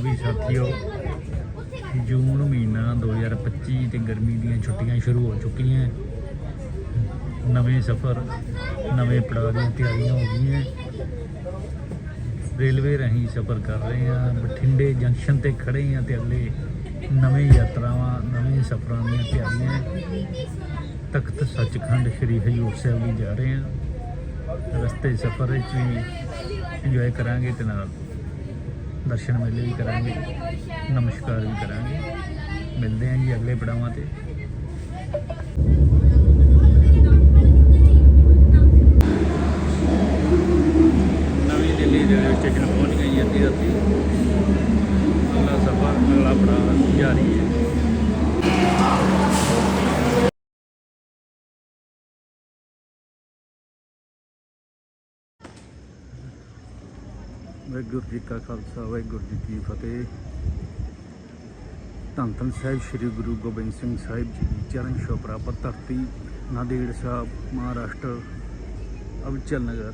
ਵੀ ਸਾਥੀਓ, ਜੂਨ ਮਹੀਨਾ 2025 ਤੇ ਗਰਮੀ ਦੀਆਂ ਛੁੱਟੀਆਂ ਸ਼ੁਰੂ ਹੋ ਚੁੱਕੀਆਂ। ਨਵੇਂ ਸਫ਼ਰ, ਨਵੇਂ ਪੜਾਅ ਦੀਆਂ ਤਿਆਰੀਆਂ ਹੋ ਗਈਆਂ। ਰੇਲਵੇ ਰਾਹੀਂ ਸਫ਼ਰ ਕਰ ਰਹੇ ਹਾਂ, ਬਠਿੰਡੇ ਜੰਕਸ਼ਨ ਤੇ ਖੜੇ ਹਾਂ ਤੇ ਅਗਲੇ ਨਵੇਂ ਯਾਤਰਾਵਾਂ, ਨਵੇਂ ਸਫ਼ਰਾਂ ਦੀਆਂ ਤਿਆਰੀਆਂ। ਤਖਤ ਸੱਚਖੰਡ ਸ੍ਰੀ ਹਜੂਰ ਸਾਹਿਬ ਵੀ ਜਾ ਰਹੇ ਹਾਂ। ਰਸਤੇ ਸਫ਼ਰ ਵਿੱਚ ਵੀ ਇੰਜੋਏ ਕਰਾਂਗੇ ਤੇ ਨਾਲ। ਦਰਸ਼ਨ ਮੇਲੇ ਵੀ ਕਰਾਂਗੇ, ਨਮਸਕਾਰ ਵੀ ਕਰਾਂਗੇ। ਮਿਲਦੇ ਹਾਂ ਜੀ ਅਗਲੇ ਪੜਾਵਾਂ ਤੇ। ਨਵੀਂ ਦਿੱਲੀ ਰੇਲਵੇ ਸਟੇਸ਼ਨ ਪਹੁੰਚ ਗਈ ਅੱਧੀ ਰਾਤੀ। ਅਗਲਾ ਸਫ਼ਰ ਅਗਲਾ ਪੜਾਅ ਜਾਰੀ ਹੈ। ਵਾਹਿਗੁਰੂ ਜੀ ਕਾ ਖਾਲਸਾ, ਵਾਹਿਗੁਰੂ ਜੀ ਕੀ ਫਤਿਹ। ਧੰਨ ਧੰਨ ਸਾਹਿਬ, ਸ੍ਰੀ ਗੁਰੂ ਗੋਬਿੰਦ ਸਿੰਘ ਸਾਹਿਬ ਜੀ ਦੀ ਚਰਨ ਛੋਹ ਪ੍ਰਾਪਤ ਧਰਤੀ, ਨਾਂਦੇੜ ਸਾਹਿਬ, ਮਹਾਰਾਸ਼ਟਰ ਅਬਚਲ ਨਗਰ।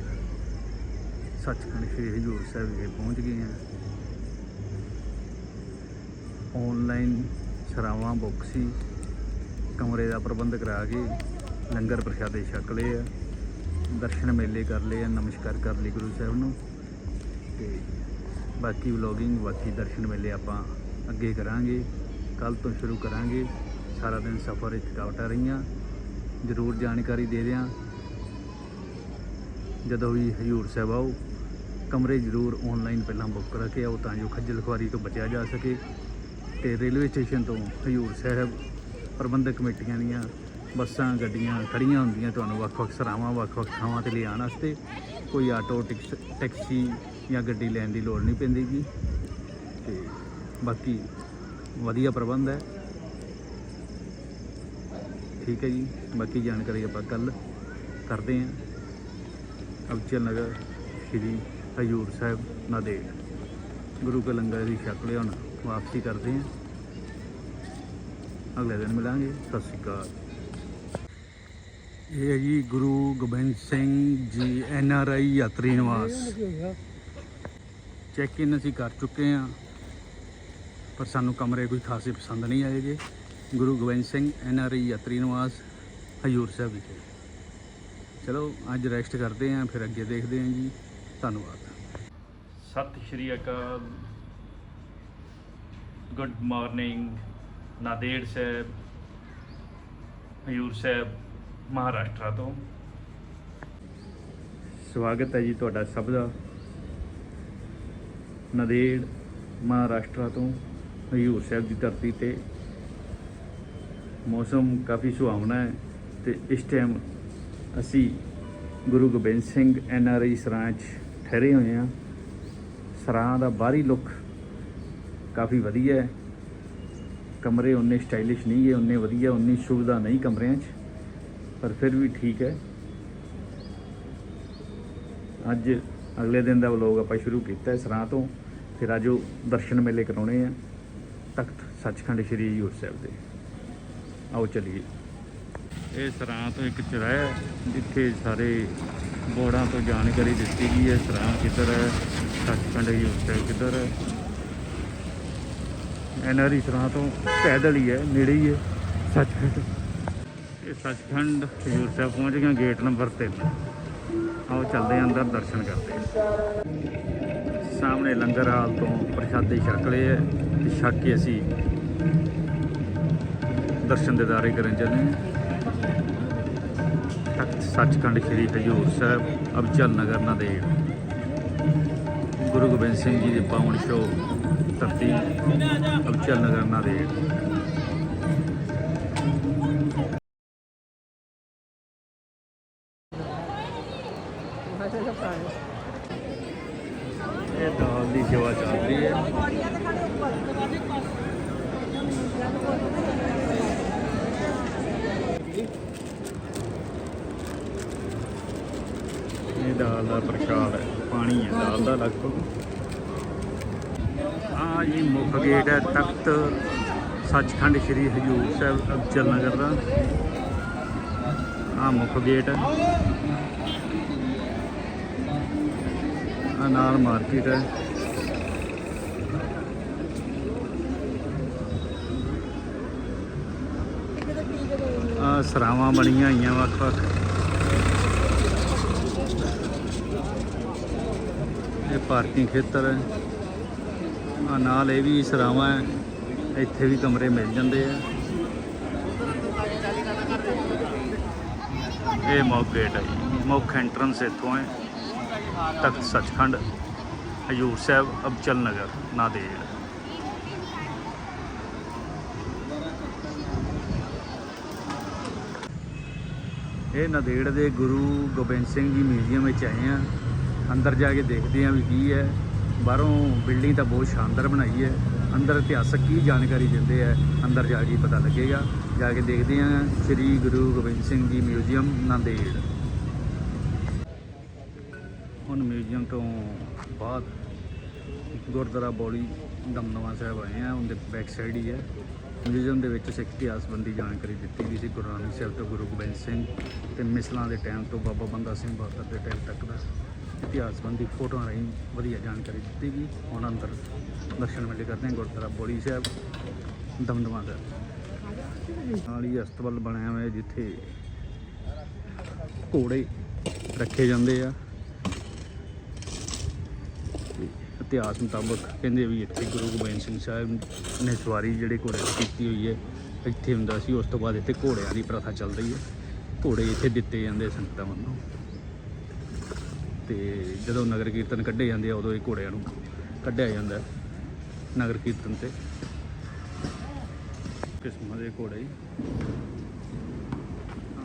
ਸੱਚਖੰਡ ਸ੍ਰੀ ਹਜੂਰ ਸਾਹਿਬ ਵਿਖੇ ਪਹੁੰਚ ਗਏ ਹਾਂ। ਆਨਲਾਈਨ ਸਰਾਵਾਂ ਬੁੱਕ ਸੀ। ਕਮਰੇ ਦਾ ਪ੍ਰਬੰਧ ਕਰਾ ਕੇ ਲੰਗਰ ਪ੍ਰਸ਼ਾਦੇ ਛਕ ਲਏ ਆ। ਦਰਸ਼ਨ ਮੇਲੇ ਕਰ ਲਏ ਆ, ਨਮਸਕਾਰ ਕਰ ਲਈ ਗੁਰੂ ਸਾਹਿਬ ਨੂੰ। ਤੇ ਬਾਕੀ ਵਲੋਗਿੰਗ ਬਾਕੀ ਦਰਸ਼ਨ ਮੇਲੇ ਆਪਾਂ ਅੱਗੇ ਕਰਾਂਗੇ। ਕੱਲ ਤੋਂ ਸ਼ੁਰੂ ਕਰਾਂਗੇ। ਸਾਰਾ ਦਿਨ ਸਫ਼ਰ ਵਿੱਚ ਥਕਾਵਟਾਂ ਰਹੀਆਂ। ਜ਼ਰੂਰ ਜਾਣਕਾਰੀ ਦੇ ਦਿਆਂ। ਜਦੋਂ ਵੀ ਹਜੂਰ ਸਾਹਿਬ ਆਓ, ਕਮਰੇ ਜ਼ਰੂਰ ਆਨਲਾਈਨ ਪਹਿਲਾਂ ਬੁੱਕ ਕਰਾ ਕੇ ਆਓ ਤਾਂ ਜੋ ਖੱਜਲ ਖੁਆਰੀ ਤੋਂ ਬਚਿਆ ਜਾ ਸਕੇ। ਤੇ ਰੇਲਵੇ ਸਟੇਸ਼ਨ ਤੋਂ ਹਜੂਰ ਸਾਹਿਬ ਪ੍ਰਬੰਧਕ ਕਮੇਟੀਆਂ ਦੀਆਂ ਬੱਸਾਂ, ਗੱਡੀਆਂ ਖੜੀਆਂ ਹੁੰਦੀਆਂ। ਤੁਹਾਨੂੰ ਵੱਖ-ਵੱਖ ਸਰਾਵਾਂ, ਵੱਖ-ਵੱਖ ਥਾਵਾਂ ਤੇ ਲਿਆਉਣ ਵਾਸਤੇ ਕੋਈ ਆਟੋ ਟਿਕਸ ਟੈਕਸੀ ਜਾਂ ਗੱਡੀ ਲੈਣ ਦੀ ਲੋੜ ਨਹੀਂ ਪੈਂਦੀ ਜੀ। ਤੇ ਬਾਕੀ ਵਧੀਆ ਪ੍ਰਬੰਧ ਹੈ। ਠੀਕ ਹੈ ਜੀ। ਬਾਕੀ ਜਾਣਕਾਰੀ ਆਪਾਂ ਕੱਲ ਕਰਦੇ ਹਾਂ। ਅਬਚਲ ਨਗਰ ਸ਼੍ਰੀ ਹਜੂਰ ਸਾਹਿਬ ਨਾਂਦੇੜ। ਗੁਰੂ ਕੇ ਲੰਗਰ ਦੀ ਛਕ ਹੁਣ ਵਾਪਸੀ ਕਰਦੇ ਹਾਂ। ਅਗਲੇ ਦਿਨ ਮਿਲਾਂਗੇ। ਸਤਿ ਸ਼੍ਰੀ ਅਕਾਲ। ਇਹ ਹੈ ਜੀ ਗੁਰੂ ਗੋਬਿੰਦ ਸਿੰਘ ਜੀ ਐਨ ਆਰ ਆਈ ਯਾਤਰੀ ਨਿਵਾਸ। ਚੈੱਕ ਇਨ ਅਸੀਂ ਕਰ ਚੁੱਕੇ ਹਾਂ। ਪਰ ਸਾਨੂੰ ਕਮਰੇ ਕੋਈ ਖਾਸੇ ਪਸੰਦ ਨਹੀਂ ਆਏਗੇ Guru Gobind Singh N R I Yatri Niwas Hazur ਸਾਹਿਬ ਵਿਖੇ। ਚਲੋ ਅੱਜ ਰੈਸਟ ਕਰਦੇ ਹਾਂ ਫਿਰ ਅੱਗੇ ਦੇਖਦੇ ਹਾਂ ਜੀ। ਧੰਨਵਾਦ। ਸਤਿ ਸ਼੍ਰੀ ਅਕਾਲ। ਗੁੱਡ ਮਾਰਨਿੰਗ ਨਾਦੇੜ ਸਾਹਿਬ ਹਜੂਰ ਸਾਹਿਬ ਮਹਾਰਾਸ਼ਟਰ ਤੋਂ। ਸਵਾਗਤ ਹੈ ਜੀ ਤੁਹਾਡਾ ਸਭ ਦਾ। ਨਦੇੜ ਮਹਾਰਾਸ਼ਟਰ ਤੋਂ ਹਜੂਰ ਸਾਹਿਬ ਦੀ ਧਰਤੀ ਤੇ। ਮੌਸਮ ਕਾਫੀ ਸੁਹਾਵਣਾ ਹੈ ਤੇ ਇਸ ਟਾਈਮ ਅਸੀਂ Guru Gobind Singh N R I ਸਰਾਂ 'ਚ ਠਹਿਰੇ ਹੋਏ ਹਾਂ। ਸਰਾਂ ਦਾ ਬਾਹਰੀ ਲੁੱਕ ਕਾਫੀ ਵਧੀਆ ਹੈ। ਕਮਰੇ ਉਨੇ ਸਟਾਈਲਿਸ਼ ਨਹੀਂ ਹੈ ਉਨੇ ਵਧੀਆ, ਉਨੀ ਸੁਵਿਧਾ ਨਹੀਂ ਕਮਰਿਆਂ 'ਚ, ਪਰ ਫਿਰ ਵੀ ਠੀਕ ਹੈ। ਅੱਜ ਅਗਲੇ ਦਿਨ ਦਾ ਵਲੋਗ ਆਪਾਂ ਸ਼ੁਰੂ ਕੀਤਾ ਹੈ ਸਰਾਂ ਤੋਂ। ਫਿਰ ਅੱਜ ਉਹ ਦਰਸ਼ਨ ਮੇਲੇ ਕਰਾਉਣੇ ਆ। ਤਖਤ ਸੱਚਖੰਡ ਸ੍ਰੀ ਹਜੂਰ ਸਾਹਿਬ ਦੇ। ਆਓ ਚਲੀਏ। ਇਹ ਸਰਾਂ ਤੋਂ ਇੱਕ ਚੁਰਾਹਾ ਹੈ, ਜਿੱਥੇ ਸਾਰੇ ਬੋਰਡਾਂ ਤੋਂ ਜਾਣਕਾਰੀ ਦਿੱਤੀ ਗਈ ਹੈ। ਸਰਾਂ ਕਿੱਧਰ ਹੈ? ਸੱਚਖੰਡ ਹਜੂਰ ਸਾਹਿਬ ਕਿੱਧਰ ਹੈ? ਐਨਆਰਈ ਸਰਾਂ ਤੋਂ ਪੈਦਲ ਹੀ ਹੈ, ਨੇੜੇ ਹੀ ਹੈ। ਸੱਚਖੰਡ। ਇਹ ਸੱਚਖੰਡ ਹਜੂਰ ਸਾਹਿਬ ਪਹੁੰਚ ਗਏ ਗੇਟ ਨੰਬਰ 3 ਆਓ ਚੱਲਦੇ ਹਾਂ ਅੰਦਰ ਦਰਸ਼ਨ ਕਰਦੇ ਹਾਂ। ਸਾਹਮਣੇ ਲੰਗਰ ਹਾਲ ਤੋਂ ਪ੍ਰਸ਼ਾਦੇ ਛਕ ਲਏ ਹੈ ਤੇ ਛਕ ਕੇ ਅਸੀਂ ਦਰਸ਼ਨ ਦਿਦਾਰੇ ਕਰਨ ਚੱਲੇ ਹਾਂ। ਸੱਚਖੰਡ ਸ੍ਰੀ ਹਜੂਰ ਸਾਹਿਬ, ਅਬਚਲ ਨਗਰ ਨਾਂਦੇੜ। ਗੁਰੂ ਗੋਬਿੰਦ ਸਿੰਘ ਜੀ ਦੇ ਪਾਵਨ ਸ਼ੋ ਧਰਤੀ, ਅਬਚਲ ਨਗਰ ਨਾਂਦੇੜ। ਦਾਲ ਦਾ ਪ੍ਰਸ਼ਾਦ ਹੈ, ਪਾਣੀ ਹੈ, ਦਾਲ ਦਾ ਲਗਭਗ ਆ ਜੀ ਮੁੱਖ ਗੇਟ ਹੈ, ਤਖਤ ਸੱਚਖੰਡ ਸ੍ਰੀ ਹਜੂਰ ਸਾਹਿਬ ਅਬਚਲ ਨਗਰ ਦਾ। ਆ ਮੁੱਖ ਗੇਟ ਹੈ। ਆ ਨਾਲ ਮਾਰਕੀਟ ਹੈ। ਸਰਾਵਾਂ ਬਣੀਆਂ ਹੋਈਆਂ ਵੱਖ-ਵੱਖ। ਪਾਰਕਿੰਗ ਖੇਤਰ ਹੈ। ਆ ਨਾਲ ਇਹ ਵੀ ਸਰਾਵਾਂ ਹੈ। ਇੱਥੇ ਵੀ ਕਮਰੇ ਮਿਲ ਜਾਂਦੇ ਆ। ਇਹ ਮੁੱਖ ਗੇਟ ਹੈ ਜੀ। ਮੁੱਖ ਐਂਟਰੈਂਸ ਇੱਥੋਂ ਹੈ। ਤਖਤ ਸੱਚਖੰਡ, ਹਜੂਰ ਸਾਹਿਬ, ਅਬਚਲ ਨਗਰ, ਨਾਂਦੇੜ। ਇਹ ਨੰਦੇੜ ਦੇ ਗੁਰੂ ਗੋਬਿੰਦ ਸਿੰਘ ਜੀ ਮਿਊਜ਼ੀਅਮ ਵਿੱਚ ਆਏ ਆ। ਅੰਦਰ ਜਾ ਕੇ ਦੇਖਦੇ ਹਾਂ ਵੀ ਕੀ ਹੈ। ਬਾਹਰੋਂ ਬਿਲਡਿੰਗ ਤਾਂ ਬਹੁਤ ਸ਼ਾਨਦਾਰ ਬਣਾਈ ਹੈ। ਅੰਦਰ ਇਤਿਹਾਸਕ ਕੀ ਜਾਣਕਾਰੀ ਦਿੰਦੇ ਆ, ਅੰਦਰ ਜਾ ਕੇ ਪਤਾ ਲੱਗੇਗਾ। ਜਾ ਕੇ ਦੇਖਦੇ ਹਾਂ ਸ੍ਰੀ ਗੁਰੂ ਗੋਬਿੰਦ ਸਿੰਘ ਜੀ ਮਿਊਜ਼ੀਅਮ ਨਾਂਦੇੜ। ਹੁਣ ਮਿਊਜ਼ੀਅਮ ਤੋਂ ਬਾਅਦ ਗੁਰਦੁਆਰਾ ਬੋਲੀ ਦਮਦਮਾ ਸਾਹਿਬ ਆਏ ਆ ਉਹਦੇ ਬੈਕ ਸਾਈਡ ਹੀ ਹੈ। ਮਿਊਜ਼ੀਅਮ ਦੇ ਵਿੱਚ ਸਿੱਖ ਇਤਿਹਾਸ ਸੰਬੰਧੀ ਜਾਣਕਾਰੀ ਦਿੱਤੀ ਗਈ ਸੀ। ਗੁਰੂ ਨਾਨਕ ਸਾਹਿਬ ਤੋਂ ਗੁਰੂ ਗੋਬਿੰਦ ਸਿੰਘ ਤੇ ਮਿਸਲਾਂ ਦੇ ਟਾਈਮ ਤੋਂ ਬਾਬਾ ਬੰਦਾ ਸਿੰਘ ਬਹਾਦਰ ਦੇ ਟਾਈਮ ਤੱਕ ਦਾ। ਇਤਿਹਾਸ ਸੰਬੰਧੀ ਫੋਟੋਆਂ ਰਾਹੀਂ ਵਧੀਆ ਜਾਣਕਾਰੀ ਦਿੱਤੀ ਗਈ। ਹੁਣ ਅੰਦਰ ਦਰਸ਼ਨ ਮੇਲੇ ਕਰਦੇ ਹਾਂ, ਗੁਰਦੁਆਰਾ ਬੋਲੀ ਸਾਹਿਬ, ਦਮਦਮਾ ਦਾ ਨਾਲ ਹੀ ਅਸਤਬਲ ਬਣਿਆ ਹੋਇਆ ਜਿੱਥੇ ਘੋੜੇ ਰੱਖੇ ਜਾਂਦੇ ਆ। ਇਤਿਹਾਸ ਮੁਤਾਬਕ ਕਹਿੰਦੇ ਵੀ ਇੱਥੇ ਗੁਰੂ ਗੋਬਿੰਦ ਸਿੰਘ ਸਾਹਿਬ ਨੇ ਸਵਾਰੀ ਜਿਹੜੇ ਘੋੜੇ ਕੀਤੀ ਹੋਈ ਹੈ, ਇੱਥੇ ਹੁੰਦਾ ਸੀ, ਉਸ ਤੋਂ ਬਾਅਦ ਇੱਥੇ ਘੋੜਿਆਂ ਦੀ ਪ੍ਰਥਾ ਚੱਲ ਰਹੀ ਹੈ। ਘੋੜੇ ਇੱਥੇ ਦਿੱਤੇ ਜਾਂਦੇ ਸੰਗਤਾਂ ਵੱਲੋਂ। ਤੇ ਜਦੋਂ ਨਗਰ ਕੀਰਤਨ ਕੱਢੇ ਜਾਂਦੇ ਆ, ਉਦੋਂ ਇਹ ਘੋੜਿਆਂ ਨੂੰ ਕੱਢਿਆ ਜਾਂਦਾ ਨਗਰ ਕੀਰਤਨ ਤੇ। ਕਿਸਮਾਂ ਦੇ ਘੋੜੇ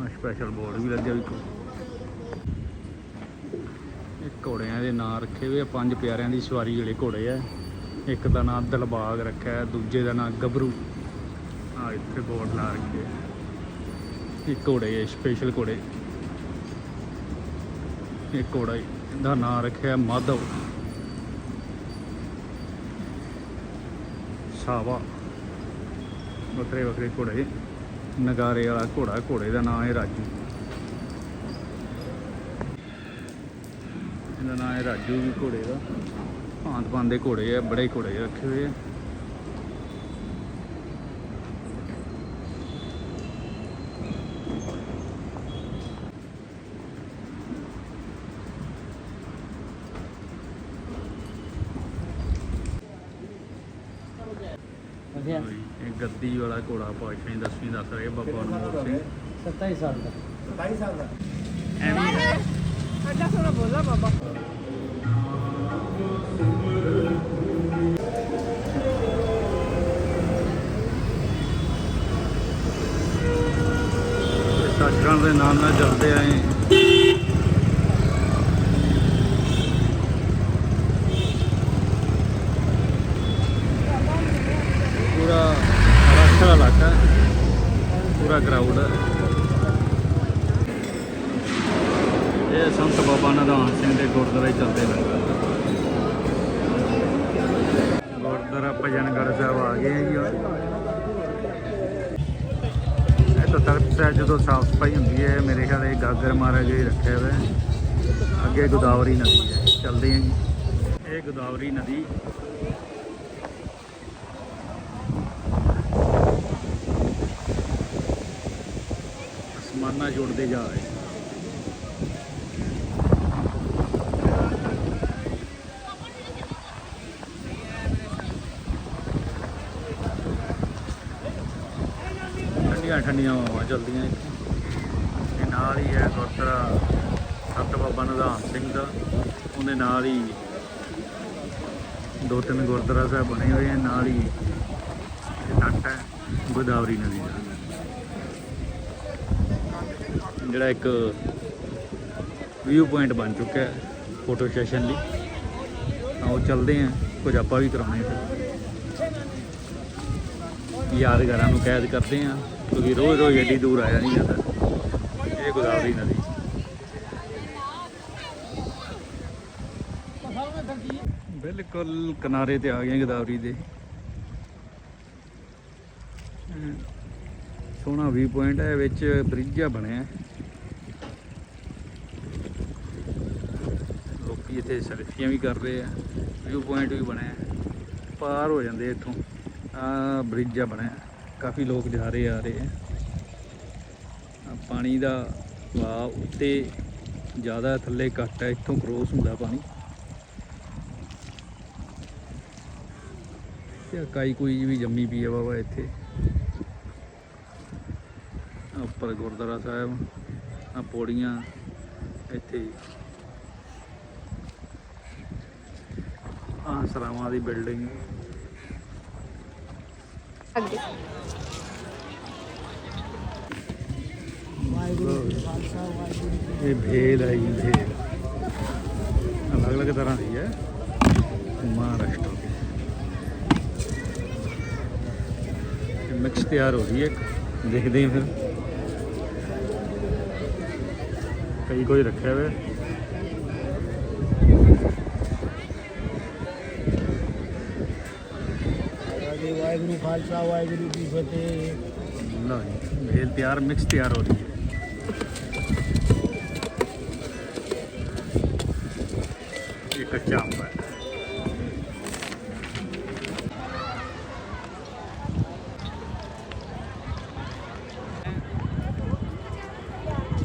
ਆ ਸਪੈਸ਼ਲ ਬੋਰਡ ਵੀ ਲੱਗਿਆ ਵੀ ਇਹ ਘੋੜਿਆਂ ਦੇ ਨਾਂ ਰੱਖੇ ਹੋਏ ਆ, ਪੰਜ ਪਿਆਰਿਆਂ ਦੀ ਸਵਾਰੀ ਜਿਹੜੇ ਘੋੜੇ ਆ। ਇੱਕ ਦਾ ਨਾਂ ਦਿਲਬਾਗ ਰੱਖਿਆ, ਦੂਜੇ ਦਾ ਨਾਂ ਗੱਭਰੂ। ਆ ਇੱਥੇ ਬੋਰਡ ਲਾ ਰੱਖੇ ਆ। ਇਹ ਘੋੜੇ ਸਪੈਸ਼ਲ ਘੋੜੇ। ਇਹ ਘੋੜਾ ਦਾ ਨਾਂ ਰੱਖਿਆ ਮਾਧਵ। ਸਾਵਾ। ਵੱਖਰੇ ਵੱਖਰੇ ਘੋੜੇ। ਨਗਾਰੇ ਵਾਲਾ ਘੋੜਾ, ਘੋੜੇ ਦਾ ਨਾਂ ਹੈ ਰਾਜੂ। ਇਹਦਾ ਨਾਂ ਹੈ ਰਾਜੂ ਵੀ ਘੋੜੇ ਦਾ। ਭਾਂਤ ਭਾਂਤ ਦੇ ਘੋੜੇ ਆ, ਬੜੇ ਘੋੜੇ ਰੱਖੇ ਹੋਏ ਆ ਵਧੀਆ ਗੱਦੀ ਵਾਲਾ ਘੋੜਾ ਪਾਸ਼ਾ ਦਸਵੀਂ ਦੱਸ ਰਹੇ ਬਾਬਾ ਅਨਮੋਲ ਸਿੰਘ। 27 ਸਾਲ ਦਾ। 27 ਸਾਲ ਦਾ। ਐਵੇਂ ਹੀ। ਅੱਡਾ ਥੋੜਾ ਬੋਲਾ ਬਾਬਾ। ਦੇ ਨਾਮ ਨਾਲ ਚੱਲਦੇ ਆਏ ਪੂਰਾ ਰਾਸ਼ਟਰ ਇਲਾਕਾ ਹੈ। ਪੂਰਾ ਗਰਾਊਂਡ ਹੈ ਇਹ ਸੰਤ ਬਾਬਾ ਨਿਧਾਨ ਸਿੰਘ ਦੇ ਗੁਰਦੁਆਰੇ ਚੱਲਦੇ ਲੰਗਰ ਗੁਰਦੁਆਰਾ ਭਜਨਗੜ੍ਹ ਸਾਹਿਬ ਆ ਗਏ ਆ ਜੀ ਹੁਣ। ਇਹ ਤਾਂ ਜਦੋਂ ਸਾਫ਼ ਸਫ਼ਾਈ ਹੁੰਦੀ ਹੈ, ਮੇਰੇ ਖਿਆਲ ਇਹ ਗਾਗਰ ਮਹਾਰਾਜ ਜੀ ਰੱਖਿਆ ਹੋਇਆ ਹੈ। ਅੱਗੇ ਗੋਦਾਵਰੀ ਨਦੀ ਹੈ, ਚੱਲਦੇ ਹਾਂ ਜੀ। ਇਹ ਗੋਦਾਵਰੀ ਨਦੀ ਅਸਮਾਨਾਂ ਜੁੜਦੇ ਜਾ ਰਹੇ ਠੰਡੀਆਂ ਹਵਾਵਾਂ ਚੱਲਦੀਆਂ ਇੱਥੇ। ਤੇ ਨਾਲ ਹੀ ਹੈ ਗੁਰਦੁਆਰਾ ਸਤ ਬਾਬਾ ਨਿਧਾਨ ਸਿੰਘ ਦਾ। ਉਹਦੇ ਨਾਲ ਹੀ ਦੋ ਤਿੰਨ ਗੁਰਦੁਆਰਾ ਸਾਹਿਬ ਬਣੇ ਹੋਏ ਆ, ਨਾਲ ਹੀ ਇਹ ਤੱਟ ਹੈ, ਗੋਦਾਵਰੀ ਨਦੀ ਦਾ। ਜਿਹੜਾ ਇੱਕ ਵਿਊ ਪੁਆਇੰਟ ਬਣ ਚੁੱਕਿਆ ਹੈ ਫੋਟੋ ਸੈਸ਼ਨ ਲਈ। ਆਓ ਚੱਲਦੇ ਆ, ਕੁਝ ਆਪਾਂ ਵੀ ਕਰਾਉਣੇ ਫਿਰ ਯਾਦਗਾਰਾਂ ਨੂੰ ਕੈਦ ਕਰਦੇ ਆ। ਕਿਉਂਕਿ ਰੋਜ਼ ਰੋਜ਼ ਏਡੀ ਦੂਰ ਆਇਆ ਨਹੀਂ ਜਾਂਦਾ। ਇਹ ਗੋਦਾਵਰੀ ਨਦੀ ਬਿਲਕੁਲ ਕਿਨਾਰੇ ਤੇ ਆ ਗਏ ਗੋਦਾਵਰੀ ਦੇ। ਸੋਹਣਾ ਵੀ ਪੁਆਇੰਟ ਹੈ, ਵਿੱਚ ਬ੍ਰਿਜ ਬਣਿਆ। ਲੋਕੀ ਇੱਥੇ ਸੈਲਫੀਆਂ ਵੀ ਕਰ ਰਹੇ ਆ ਵਿਊ ਪੁਆਇੰਟ ਵੀ ਬਣਿਆ। ਪਾਰ ਹੋ ਜਾਂਦੇ ਇੱਥੋਂ। ਆ ਬ੍ਰਿਜ ਬਣਿਆ। ਕਾਫੀ ਲੋਕ ਜਾ ਰਹੇ ਆ ਰਹੇ ਆ। ਪਾਣੀ ਦਾ ਵਹਾਅ ਉੱਤੇ ਜ਼ਿਆਦਾ ਥੱਲੇ ਘੱਟ ਹੈ, ਇੱਥੋਂ ਕ੍ਰੋਸ ਹੁੰਦਾ ਪਾਣੀ। ਤੇ ਕਾਈ ਕੋਈ ਵੀ ਜੰਮੀ ਪਈ ਆ ਬਾਬਾ ਇੱਥੇ। ਉੱਪਰ ਗੁਰਦੁਆਰਾ ਸਾਹਿਬ ਆ ਪੌੜੀਆਂ ਇੱਥੇ। ਆ ਸਰਾਵਾਂ ਦੀ ਬਿਲਡਿੰਗ ਅੱਗੇ। ਇਹ ਭੇਲ ਹੈ ਜੀ ਭੇਲ ਅਲੱਗ ਅਲੱਗ ਤਰ੍ਹਾਂ ਦੀ ਹੈ। ਮਹਾਰਾਸ਼ਟਰ ਦੀ। ਮਿਕਸ ਤਿਆਰ ਹੋ ਰਹੀ ਹੈ ਇੱਕ। ਦੇਖਦੇ ਹਾਂ ਫਿਰ। ਕਈ ਕੋਈ ਰੱਖਿਆ ਹੋਇਆ। ਹੈ। ਖਾਲਸਾ, ਵਾਹਿਗੁਰੂ ਜੀ ਫਤਿਹ ਲਓ ਜੀ ਭੇਲ ਤਿਆਰ ਮਿਕਸ ਤਿਆਰ ਹੋ ਰਹੀ ਹੈ ਇਹ ਕੱਚਾ ਅੰਬ ਹੈ